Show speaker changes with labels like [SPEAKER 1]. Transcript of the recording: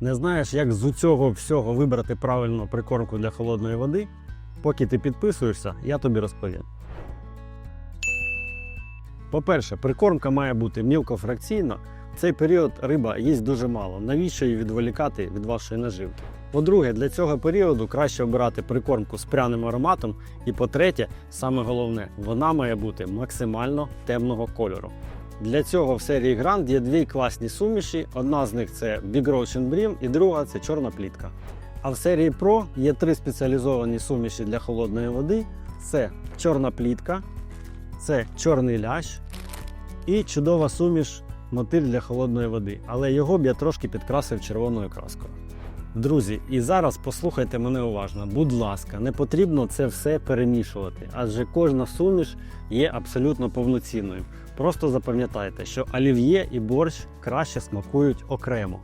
[SPEAKER 1] Не знаєш, як з цього всього вибрати правильну прикормку для холодної води? Поки ти підписуєшся, я тобі розповім. По-перше, прикормка має бути мілкофракційна. В цей період риба їсть дуже мало. Навіщо її відволікати від вашої наживки? По-друге, для цього періоду краще обирати прикормку з пряним ароматом. І по-третє, саме головне, вона має бути максимально темного кольору. Для цього в серії Grand є дві класні суміші. Одна з них це Big Ocean Bream і друга це чорна плітка. А в серії Pro є три спеціалізовані суміші для холодної води: це чорна плітка, це чорний лящ і чудова суміш мотиль для холодної води. Але його б я трошки підкрасив червоною краскою. Друзі, і зараз послухайте мене уважно. Будь ласка, не потрібно це все перемішувати, адже кожна суміш є абсолютно повноцінною. Просто запам'ятайте, що олів'є і борщ краще смакують окремо.